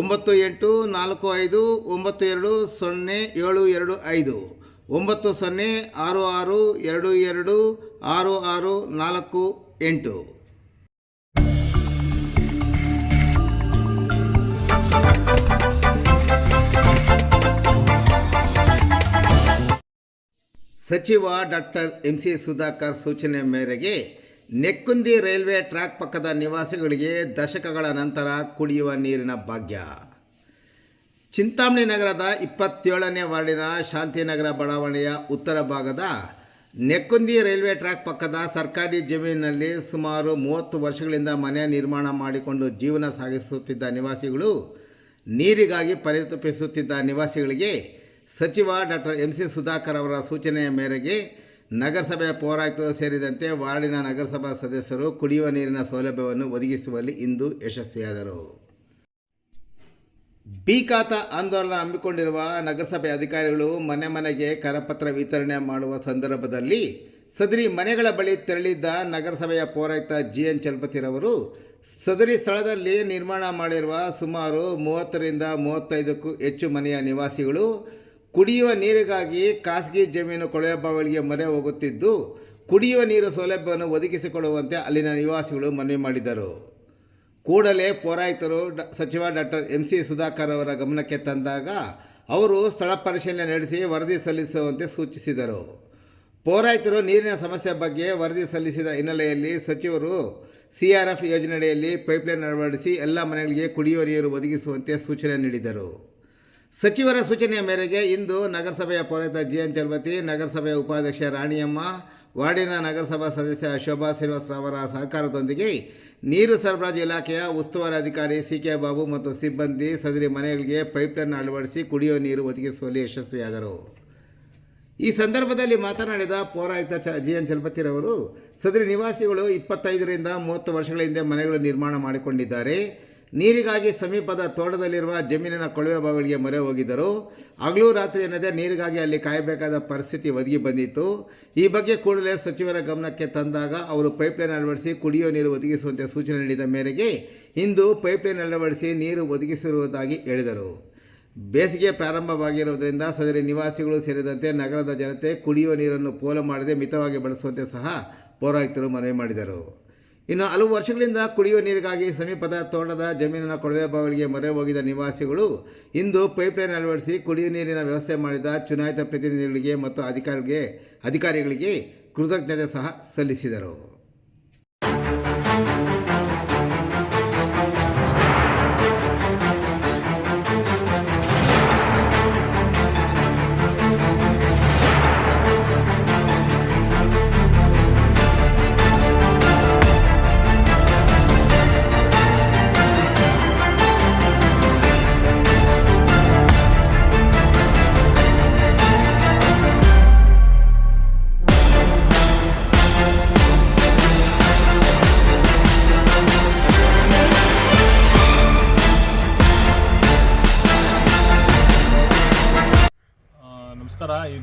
ಒಂಬತ್ತು ಎಂಟು ನಾಲ್ಕು ಐದು ಒಂಬತ್ತು ಎರಡು ಸೊನ್ನೆ ಏಳು ಎರಡು ಐದು. ಒಂಬತ್ತು ಸೊನ್ನೆ ಆರು ಆರು ಎರಡು ಎರಡು ಆರು ಆರು ನಾಲ್ಕು ಎಂಟು. ಸಚಿವ ಡಾಕ್ಟರ್ ಎಂ ಸಿ ಸುಧಾಕರ್ ಸೂಚನೆ ಮೇರೆಗೆ ನೆಕ್ಕುಂದಿ ರೈಲ್ವೆ ಟ್ರ್ಯಾಕ್ ಪಕ್ಕದ ನಿವಾಸಿಗಳಿಗೆ ದಶಕಗಳ ನಂತರ ಕುಡಿಯುವ ನೀರಿನ ಭಾಗ್ಯ. ಚಿಂತಾಮಣಿ ನಗರದ ಇಪ್ಪತ್ತೇಳನೇ ವಾರ್ಡಿನ ಶಾಂತಿನಗರ ಬಡಾವಣೆಯ ಉತ್ತರ ಭಾಗದ ನೆಕ್ಕುಂದಿ ರೈಲ್ವೆ ಟ್ರ್ಯಾಕ್ ಪಕ್ಕದ ಸರ್ಕಾರಿ ಜಮೀನಿನಲ್ಲಿ ಸುಮಾರು ಮೂವತ್ತು ವರ್ಷಗಳಿಂದ ಮನೆ ನಿರ್ಮಾಣ ಮಾಡಿಕೊಂಡು ಜೀವನ ಸಾಗಿಸುತ್ತಿದ್ದ ನಿವಾಸಿಗಳು, ನೀರಿಗಾಗಿ ಪರಿತಪಿಸುತ್ತಿದ್ದ ನಿವಾಸಿಗಳಿಗೆ ಸಚಿವ ಡಾಕ್ಟರ್ ಎಂ ಸಿ ಸುಧಾಕರ್ ಅವರ ಸೂಚನೆಯ ಮೇರೆಗೆ ನಗರಸಭೆಯ ಪೌರಾಯುಕ್ತರು ಸೇರಿದಂತೆ ವಾರ್ಡಿನ ನಗರಸಭಾ ಸದಸ್ಯರು ಕುಡಿಯುವ ನೀರಿನ ಸೌಲಭ್ಯವನ್ನು ಒದಗಿಸುವಲ್ಲಿ ಇಂದು ಯಶಸ್ವಿಯಾದರು. ಬಿ ಖಾತಾ ಆಂದೋಲನ ಹಮ್ಮಿಕೊಂಡಿರುವ ನಗರಸಭೆ ಅಧಿಕಾರಿಗಳು ಮನೆ ಮನೆಗೆ ಕರಪತ್ರ ವಿತರಣೆ ಮಾಡುವ ಸಂದರ್ಭದಲ್ಲಿ ಸದರಿ ಮನೆಗಳ ಬಳಿ ತೆರಳಿದ್ದ ನಗರಸಭೆಯ ಪೌರಾಯುಕ್ತ ಜಿ ಎನ್ ಚಲಪತಿರವರು ಸದರಿ ಸ್ಥಳದಲ್ಲಿ ನಿರ್ಮಾಣ ಮಾಡಿರುವ ಸುಮಾರು ಮೂವತ್ತರಿಂದ ಮೂವತ್ತೈದಕ್ಕೂ ಹೆಚ್ಚು ಮನೆಯ ನಿವಾಸಿಗಳು ಕುಡಿಯುವ ನೀರಿಗಾಗಿ ಖಾಸಗಿ ಜಮೀನು ಕೊಳವೆ ಬಾವಿಗಳಿಗೆ ಮೊರೆ ಹೋಗುತ್ತಿದ್ದು, ಕುಡಿಯುವ ನೀರು ಸೌಲಭ್ಯವನ್ನು ಒದಗಿಸಿಕೊಡುವಂತೆ ಅಲ್ಲಿನ ನಿವಾಸಿಗಳು ಮನವಿ ಮಾಡಿದರು. ಕೂಡಲೇ ಪೌರಾಯುಕ್ತರು ಡ, ಸಚಿವ ಡಾಕ್ಟರ್ ಎಂ ಸಿ ಸುಧಾಕರ್ ಅವರ ಗಮನಕ್ಕೆ ತಂದಾಗ ಅವರು ಸ್ಥಳ ಪರಿಶೀಲನೆ ನಡೆಸಿ ವರದಿ ಸಲ್ಲಿಸುವಂತೆ ಸೂಚಿಸಿದರು. ಪೌರಾಯುಕ್ತರು ನೀರಿನ ಸಮಸ್ಯೆ ಬಗ್ಗೆ ವರದಿ ಸಲ್ಲಿಸಿದ ಹಿನ್ನೆಲೆಯಲ್ಲಿ ಸಚಿವರು ಸಿ ಆರ್ ಎಫ್ ಯೋಜನೆಯಡಿಯಲ್ಲಿ ಪೈಪ್ಲೈನ್ ಅಳವಡಿಸಿ ಎಲ್ಲ ಮನೆಗಳಿಗೆ ಕುಡಿಯುವ ನೀರು ಒದಗಿಸುವಂತೆ ಸೂಚನೆ ನೀಡಿದರು. ಸಚಿವರ ಸೂಚನೆಯ ಮೇರೆಗೆ ಇಂದು ನಗರಸಭೆಯ ಪೌರಾಯುಕ್ತ ಜಿ ಎನ್ ಚಲಪತಿ, ನಗರಸಭೆಯ ಉಪಾಧ್ಯಕ್ಷ ರಾಣಿಯಮ್ಮ, ವಾರ್ಡಿನ ನಗರಸಭಾ ಸದಸ್ಯ ಶೋಭಾ ಶ್ರೀನಿವಾಸ್ ಅವರ ಸಹಕಾರದೊಂದಿಗೆ ನೀರು ಸರಬರಾಜು ಇಲಾಖೆಯ ಉಸ್ತುವಾರಿ ಅಧಿಕಾರಿ ಸಿ ಕೆ ಬಾಬು ಮತ್ತು ಸಿಬ್ಬಂದಿ ಸದರಿ ಮನೆಗಳಿಗೆ ಪೈಪ್ಲೈನ್ ಅಳವಡಿಸಿ ಕುಡಿಯುವ ನೀರು ಒದಗಿಸುವಲ್ಲಿ ಯಶಸ್ವಿಯಾದರು. ಈ ಸಂದರ್ಭದಲ್ಲಿ ಮಾತನಾಡಿದ ಪೌರಾಯುಕ್ತ ಚ ಜಿ ಎನ್ ಚಲಪತಿರವರು, ಸದರಿ ನಿವಾಸಿಗಳು ಇಪ್ಪತ್ತೈದರಿಂದ ಮೂವತ್ತು ವರ್ಷಗಳ ಹಿಂದೆ ಮನೆಗಳು ನಿರ್ಮಾಣ ಮಾಡಿಕೊಂಡಿದ್ದಾರೆ. ನೀರಿಗಾಗಿ ಸಮೀಪದ ತೋಟದಲ್ಲಿರುವ ಜಮೀನಿನ ಕೊಳವೆ ಬಾವಿಗಳಿಗೆ ಮೊರೆ ಹೋಗಿದ್ದರು. ಹಗಲು ರಾತ್ರಿ ಎನ್ನದೆ ನೀರಿಗಾಗಿ ಅಲ್ಲಿ ಕಾಯಬೇಕಾದ ಪರಿಸ್ಥಿತಿ ಒದಗಿ ಬಂದಿತ್ತು. ಈ ಬಗ್ಗೆ ಕೂಡಲೇ ಸಚಿವರ ಗಮನಕ್ಕೆ ತಂದಾಗ ಅವರು ಪೈಪ್ಲೈನ್ ಅಳವಡಿಸಿ ಕುಡಿಯುವ ನೀರು ಒದಗಿಸುವಂತೆ ಸೂಚನೆ ನೀಡಿದ ಮೇರೆಗೆ ಇಂದು ಪೈಪ್ಲೈನ್ ಅಳವಡಿಸಿ ನೀರು ಒದಗಿಸಿರುವುದಾಗಿ ಹೇಳಿದರು. ಬೇಸಿಗೆ ಪ್ರಾರಂಭವಾಗಿರುವುದರಿಂದ ಸದರಿ ನಿವಾಸಿಗಳು ಸೇರಿದಂತೆ ನಗರದ ಜನತೆ ಕುಡಿಯುವ ನೀರನ್ನು ಪೋಲು ಮಾಡದೆ ಮಿತವಾಗಿ ಬಳಸುವಂತೆ ಸಹ ಪೌರಾಯುಕ್ತರು ಮನವಿ ಮಾಡಿದರು. ಇನ್ನು ಹಲವು ವರ್ಷಗಳಿಂದ ಕುಡಿಯುವ ನೀರಿಗಾಗಿ ಸಮೀಪದ ತೋಟದ ಜಮೀನಿನ ಕೊಳವೆ ಬಾವಿಗೆ ಮೊರೆ ಹೋಗಿದ ನಿವಾಸಿಗಳು ಇಂದು ಪೈಪ್ಲೈನ್ ಅಳವಡಿಸಿ ಕುಡಿಯುವ ನೀರಿನ ವ್ಯವಸ್ಥೆ ಮಾಡಿದ ಚುನಾಯಿತ ಪ್ರತಿನಿಧಿಗಳಿಗೆ ಮತ್ತು ಅಧಿಕಾರಿಗಳಿಗೆ ಅಧಿಕಾರಿಗಳಿಗೆ ಕೃತಜ್ಞತೆ ಸಹ ಸಲ್ಲಿಸಿದರು.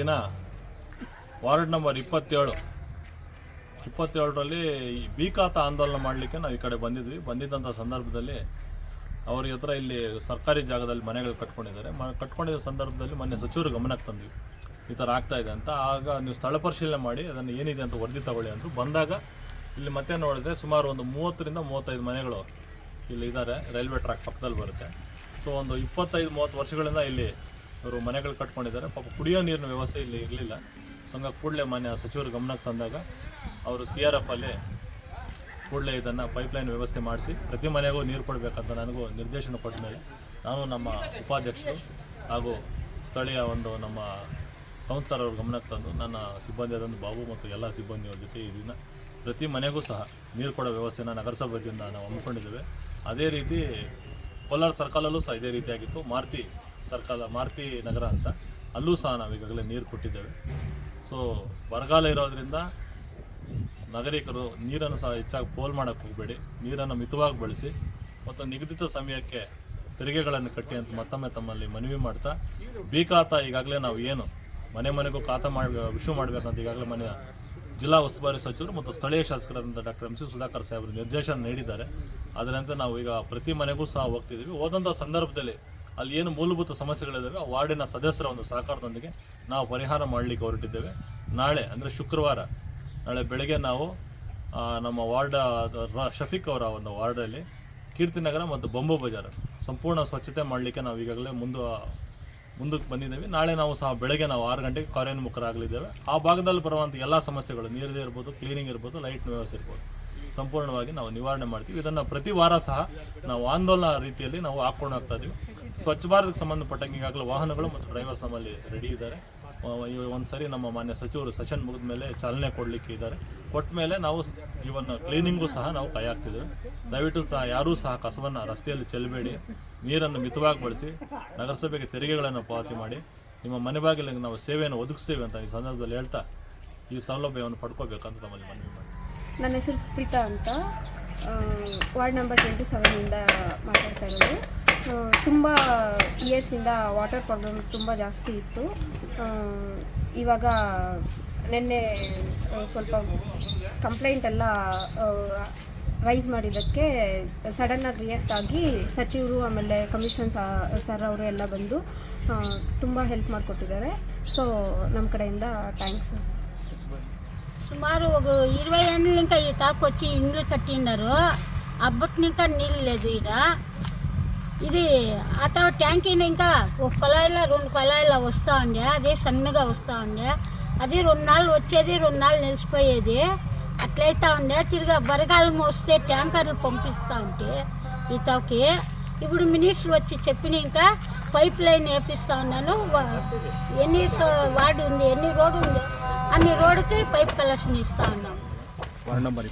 ದಿನ ವಾರ್ಡ್ ನಂಬರ್ ಇಪ್ಪತ್ತೇಳು. ಇಪ್ಪತ್ತೇಳರಲ್ಲಿ ಈ ಬೀಕಾತ ಆಂದೋಲನ ಮಾಡಲಿಕ್ಕೆ ನಾವು ಈ ಕಡೆ ಬಂದಿದ್ವಿ. ಬಂದಿದ್ದಂಥ ಸಂದರ್ಭದಲ್ಲಿ ಅವ್ರ ಹತ್ರ ಇಲ್ಲಿ ಸರ್ಕಾರಿ ಜಾಗದಲ್ಲಿ ಮನೆಗಳು ಕಟ್ಕೊಂಡಿದ್ದಾರೆ. ಮ, ಕಟ್ಕೊಂಡಿದ್ದ ಸಂದರ್ಭದಲ್ಲಿ ಮೊನ್ನೆ ಸಚಿವರು ಗಮನಕ್ಕೆ ತಂದ್ವಿ. ಈ ಥರ ಆಗ್ತಾ ಇದೆ ಅಂತ. ಆಗ ನೀವು ಸ್ಥಳ ಪರಿಶೀಲನೆ ಮಾಡಿ, ಅದನ್ನು ಏನಿದೆ ಅಂತ ವರದಿ ತಗೊಳ್ಳಿ ಅಂದರು. ಬಂದಾಗ ಇಲ್ಲಿ ಮತ್ತೆ ನೋಡಿದ್ರೆ ಸುಮಾರು ಒಂದು ಮೂವತ್ತರಿಂದ ಮೂವತ್ತೈದು ಮನೆಗಳು ಇಲ್ಲಿ ಇದ್ದಾರೆ ರೈಲ್ವೆ ಟ್ರ್ಯಾಕ್ ಪಕ್ಕದಲ್ಲಿ ಬರುತ್ತೆ. ಸೊ ಒಂದು ಇಪ್ಪತ್ತೈದು, ಮೂವತ್ತು ವರ್ಷಗಳಿಂದ ಇಲ್ಲಿ ಇವರು ಮನೆಗಳು ಕಟ್ಕೊಂಡಿದ್ದಾರೆ. ಪಾಪ ಕುಡಿಯೋ ನೀರಿನ ವ್ಯವಸ್ಥೆ ಇಲ್ಲಿ ಇರಲಿಲ್ಲ. ಸೊ ಕೂಡಲೇ ಮಾನ್ಯ ಸಚಿವರು ಗಮನಕ್ಕೆ ತಂದಾಗ ಅವರು ಸಿ ಆರ್ ಎಫ್ ಅಲ್ಲಿ ಕೂಡಲೇ ಇದನ್ನು ಪೈಪ್ಲೈನ್ ವ್ಯವಸ್ಥೆ ಮಾಡಿಸಿ ಪ್ರತಿ ಮನೆಗೂ ನೀರು ಕೊಡಬೇಕಂತ ನನಗೂ ನಿರ್ದೇಶನ ಕೊಟ್ಟ ಮೇಲೆ ನಾನು ನಮ್ಮ ಉಪಾಧ್ಯಕ್ಷರು ಹಾಗೂ ಸ್ಥಳೀಯ ಒಂದು ನಮ್ಮ ಕೌನ್ಸಿಲರ್ ಅವರು ಗಮನಕ್ಕೆ ತಂದು ನನ್ನ ಸಿಬ್ಬಂದಿಯಾದಂಥ ಬಾಬು ಮತ್ತು ಎಲ್ಲ ಸಿಬ್ಬಂದಿಯವ್ರ ಜೊತೆ ಈ ದಿನ ಪ್ರತಿ ಮನೆಗೂ ಸಹ ನೀರು ಕೊಡೋ ವ್ಯವಸ್ಥೆನ ನಗರಸಭೆಯಿಂದ ನಾವು ಹಮ್ಮಿಕೊಂಡಿದ್ದೇವೆ. ಅದೇ ರೀತಿ ಕೋಲಾರ ಸರ್ಕಲಲ್ಲೂ ಸಹ ಇದೇ ರೀತಿಯಾಗಿತ್ತು. ಮಾರುತಿ ಸರ್ಕಲ್, ಮಾರುತಿ ನಗರ ಅಂತ. ಅಲ್ಲೂ ಸಹ ನಾವು ಈಗಾಗಲೇ ನೀರು ಕೊಟ್ಟಿದ್ದೇವೆ. ಸೊ ಬರಗಾಲ ಇರೋದ್ರಿಂದ ನಾಗರಿಕರು ನೀರನ್ನು ಸಹ ಹೆಚ್ಚಾಗಿ ಪೋಲ್ ಮಾಡೋಕ್ಕೆ ಹೋಗಬೇಡಿ. ನೀರನ್ನು ಮಿತವಾಗಿ ಬಳಸಿ ಮತ್ತು ನಿಗದಿತ ಸಮಯಕ್ಕೆ ತೆರಿಗೆಗಳನ್ನು ಕಟ್ಟಿ ಅಂತ ಮತ್ತೊಮ್ಮೆ ತಮ್ಮಲ್ಲಿ ಮನವಿ ಮಾಡ್ತಾ ಬಿ ಈಗಾಗಲೇ ನಾವು ಏನು ಮನೆ ಮನೆಗೂ ಖಾತಾ ಮಾಡಿ ವಿಷು ಮಾಡಬೇಕಂತ ಈಗಾಗಲೇ ಮನೆಯ ಜಿಲ್ಲಾ ಉಸ್ತುವಾರಿ ಸಚಿವರು ಮತ್ತು ಸ್ಥಳೀಯ ಶಾಸಕರಾದಂಥ ಡಾಕ್ಟರ್ ಎಂ ಸಿ ಸುಧಾಕರ್ ಸಾಹೇಬರು ನಿರ್ದೇಶನ ನೀಡಿದ್ದಾರೆ. ಅದರಂತೆ ನಾವು ಈಗ ಪ್ರತಿ ಮನೆಗೂ ಸಹ ಹೋಗ್ತಿದ್ದೀವಿ. ಹೋದಂಥ ಸಂದರ್ಭದಲ್ಲಿ ಅಲ್ಲಿ ಏನು ಮೂಲಭೂತ ಸಮಸ್ಯೆಗಳಿದ್ದಾವೆ, ಆ ವಾರ್ಡಿನ ಸದಸ್ಯರ ಒಂದು ಸಹಕಾರದೊಂದಿಗೆ ನಾವು ಪರಿಹಾರ ಮಾಡಲಿಕ್ಕೆ ಹೊರಟಿದ್ದೇವೆ. ನಾಳೆ, ಅಂದರೆ ಶುಕ್ರವಾರ, ನಾಳೆ ಬೆಳಗ್ಗೆ ನಾವು ನಮ್ಮ ವಾರ್ಡ್ ಶಫೀಕ್ ಅವರ ಒಂದು ವಾರ್ಡಲ್ಲಿ ಕೀರ್ತಿನಗರ ಮತ್ತು ಬೊಂಬು ಬಜಾರ್ ಸಂಪೂರ್ಣ ಸ್ವಚ್ಛತೆ ಮಾಡಲಿಕ್ಕೆ ನಾವು ಈಗಾಗಲೇ ಮುಂದೆ ಮುಂದಕ್ಕೆ ಬಂದಿದ್ದೇವೆ. ನಾಳೆ ನಾವು ಸಹ ಬೆಳಗ್ಗೆ ನಾವು ಆರು ಗಂಟೆಗೆ ಕಾರ್ಯೋನ್ಮುಖರಾಗಲಿದ್ದೇವೆ ಆ ಭಾಗದಲ್ಲಿ ಬರುವಂಥ ಎಲ್ಲ ಸಮಸ್ಯೆಗಳು ನೀರದೇ ಇರ್ಬೋದು ಕ್ಲೀನಿಂಗ್ ಇರ್ಬೋದು ಲೈಟ್ ವ್ಯವಸ್ಥೆ ಇರ್ಬೋದು, ಸಂಪೂರ್ಣವಾಗಿ ನಾವು ನಿವಾರಣೆ ಮಾಡ್ತೀವಿ. ಇದನ್ನು ಪ್ರತಿ ವಾರ ಸಹ ನಾವು ಆಂದೋಲನ ರೀತಿಯಲ್ಲಿ ನಾವು ಹಾಕ್ಕೊಂಡು ಹೋಗ್ತಾ ಇದ್ದೀವಿ. ಸ್ವಚ್ಛ ಭಾರತಕ್ಕೆ ಸಂಬಂಧಪಟ್ಟಂಗೆ ಈಗಾಗಲೇ ವಾಹನಗಳು ಮತ್ತು ಡ್ರೈವರ್ಸ್ ನಮ್ಮಲ್ಲಿ ರೆಡಿ ಇದ್ದಾರೆ. ಒಂದು ಸರಿ ನಮ್ಮ ಮಾನ್ಯ ಸಚಿವರು ಸೆಷನ್ ಮುಗಿದ ಮೇಲೆ ಚಾಲನೆ ಕೊಡಲಿಕ್ಕೆ ಇದ್ದಾರೆ. ಕೊಟ್ಟ ಮೇಲೆ ನಾವು ಇವನ್ ಕ್ಲೀನಿಂಗು ಸಹ ನಾವು ಕೈ ಹಾಕ್ತಿದ್ದೇವೆ ದಯವಿಟ್ಟು ಸಹ ಯಾರೂ ಸಹ ಕಸವನ್ನು ರಸ್ತೆಯಲ್ಲಿ ಚೆಲ್ಲಬೇಡಿ. ನೀರನ್ನು ಮಿತವಾಗಿ ಬಳಸಿ ನಗರಸಭೆಗೆ ತೆರಿಗೆಗಳನ್ನು ಪಾವತಿ ಮಾಡಿ. ನಿಮ್ಮ ಮನೆ ಬಾಗಿಲಿಗೆ ನಾವು ಸೇವೆಯನ್ನು ಒದಗಿಸ್ತೇವೆ ಅಂತ ಈ ಸಂದರ್ಭದಲ್ಲಿ ಹೇಳ್ತಾ ಈ ಸೌಲಭ್ಯವನ್ನು ಪಡ್ಕೋಬೇಕಂತ ನಮ್ಮಲ್ಲಿ ಮನವಿ ಮಾಡಿ. ನನ್ನ ಹೆಸರು ಸುಪ್ರೀತಾ ಅಂತ. ವಾರ್ಡ್ ನಂಬರ್ ಟ್ವೆಂಟಿ ಸೆವೆನಿಂದ ಮಾತಾಡ್ತಾ ಇರೋದು. ತುಂಬ ಇಯರ್ಸಿಂದ ವಾಟರ್ ಪ್ರಾಬ್ಲಮ್ ತುಂಬ ಜಾಸ್ತಿ ಇತ್ತು. ಇವಾಗ ನಿನ್ನೆ ಸ್ವಲ್ಪ ಕಂಪ್ಲೇಂಟ್ ಎಲ್ಲ ರೈಸ್ ಮಾಡಿದ್ದಕ್ಕೆ ಸಡನ್ನಾಗಿ ರಿಯಾಕ್ಟ್ ಆಗಿ ಸಚಿವರು ಆಮೇಲೆ ಕಮಿಷನ್ ಸರ್ ಅವರು ಎಲ್ಲ ಬಂದು ತುಂಬ ಹೆಲ್ಪ್ ಮಾಡಿಕೊಟ್ಟಿದ್ದಾರೆ. ಸೊ ನಮ್ಮ ಕಡೆಯಿಂದ ಥ್ಯಾಂಕ್ಸ್ ಸುಮಾರು ఒక ఇరవై ఏళ్ళ ఇంకా ఈ తాకొచ్చి ఇండ్లు ఇది అత ట్యాంకీని ఇంకా ఒక కొలాయిలో రెండు కొలాయిలో వస్తూ ఉండే. అది సన్నగా వస్తూ ఉండే. అది రెండు నాళ్ళు వచ్చేది రెండు నాళ్ళు నిలిచిపోయేది. అట్లయితే ఉండే. తిరిగి బరగాలం వస్తే ట్యాంకర్లు పంపిస్తూ ఉంటే ఈతకి. ఇప్పుడు మినిస్టర్ వచ్చి చెప్పిన ఇంకా పైప్ లైన్ వేపిస్తూ ఉన్నాను. ఎన్ని వార్డు ఉంది ఎన్ని రోడ్డు ఉంది. అన్ని రోడ్డుకి పైప్ కలెక్షన్ ఇస్తూ ఉన్నాము వార్డు నెంబర్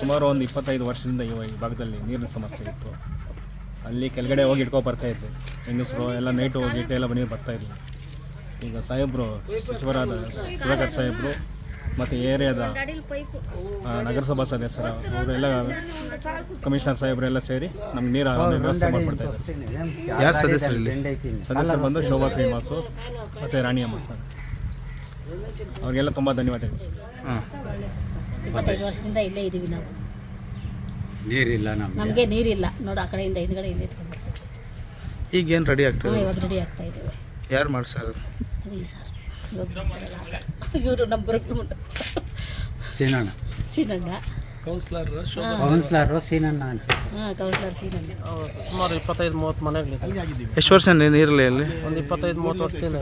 ಸುಮಾರು ಒಂದು ಇಪ್ಪತ್ತೈದು ವರ್ಷದಿಂದ ಇವ ಈ ಭಾಗದಲ್ಲಿ ನೀರಿನ ಸಮಸ್ಯೆ ಇತ್ತು. ಅಲ್ಲಿ ಕೆಳಗಡೆ ಹೋಗಿ ಇಟ್ಕೊ ಬರ್ತಾ ಇತ್ತು ಹೆಂಗಸರು ಎಲ್ಲ ನೈಟು ಹೋಗಿ ಎಲ್ಲ ನೀರು ಬರ್ತಾ ಇರಲಿಲ್ಲ. ಈಗ ಸಾಹೇಬರು ಸಚಿವರಾದ ಸುಧಾಕರ್ ಸಾಹೇಬರು ಮತ್ತು ಏರಿಯಾದ ನಗರಸಭಾ ಸದಸ್ಯರ ಅವರೆಲ್ಲ ಕಮಿಷನರ್ ಸಾಹೇಬರು ಎಲ್ಲ ಸೇರಿ ನಮ್ಗೆ ನೀರು ವ್ಯವಸ್ಥೆ ಮಾಡಿಕೊಡ್ತಾ ಇದ್ದಾರೆ. ಯಾರು ಸದಸ್ಯರು ಇಲ್ಲಿ? ಸದಸ್ಯರು ಬಂದು ಶೋಭಾ ಶ್ರೀನಿವಾಸು ಮತ್ತು ರಾಣಿಯಮ್ಮ ಸರ್. ಅವರಿಗೆಲ್ಲ ತುಂಬ ಧನ್ಯವಾದಗಳು ಸರ್. ಹಾಂ. ಇಪ್ಪತ್ತೈದು ವರ್ಷದಿಂದ ಇಲ್ಲೇ ಇದೀವಿ ನಾವು. ನೀರಿಲ್ಲ ನಮ್ಗೆ? ನಮಗೆ ನೀರಿಲ್ಲ. ನೋಡು ಆ ಕಡೆಯಿಂದ ಹಿಂದ್ಗಡೆ ಇಲ್ಲಿ ಎತ್ಕೊಂಡು ಈಗ ಏನು ರೆಡಿ ಆಗ್ತದೆ ಇವಾಗ ರೆಡಿ ಆಗ್ತಾ ಇದ್ದೀವಿ. ಯಾರು ಮಾಡ್ಸಾರ? ಅದೇ ಸರ್. ಇವಾಗ ಬರ್ತಾರಲ್ಲ ಸರ್. ಇವರು ನಮ್ಮ ಬರ್ಕೊಂಡು ಸೀನಣ್ಣ. ಸೀನಣ್ಣ. ಕೌನ್ಸಿಲರು ಸೀನಣ್ಣ ಅಂತ. ಹಾಂ ಕೌನ್ಸಿಲರ್ ಸೀನಣ್ಣ. ಸುಮಾರು ಇಪ್ಪತ್ತೈದು ಮೂವತ್ತು ಮನೆಗಳಿದೆ. ಎಷ್ಟು ವರ್ಷ ನೀರಿಲ್ಲ ಇಲ್ಲಿ? ಒಂದು ಇಪ್ಪತ್ತೈದು ಮೂವತ್ತು ವರ್ಷದಿಂದ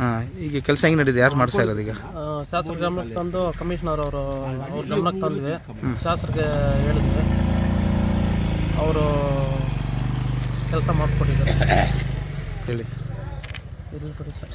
ಹಾಂ ಈಗ ಕೆಲಸ ಹೆಂಗೆ ನಡೀಇದೆ ಯಾರು ಮಾಡ್ಸಾ ಇರೋದು ಈಗ? ಆ, ಶಾಸಕರ ಗಮನಕ್ಕೆ ತಂದು ಕಮಿಷನರ್ ಅವರು ಅವ್ರ ಗಮನಕ್ಕೆ ತಂದ್ವಿ ಶಾಸಕರಿಗೆ ಹೇಳಿದ್ವಿ. ಅವರು ಕೆಲಸ ಮಾಡಿಕೊಟ್ಟಿದ್ದಾರೆ. ಹೇಳಿ. ಇರಲಿ ಬಿಡಿ ಸರ್.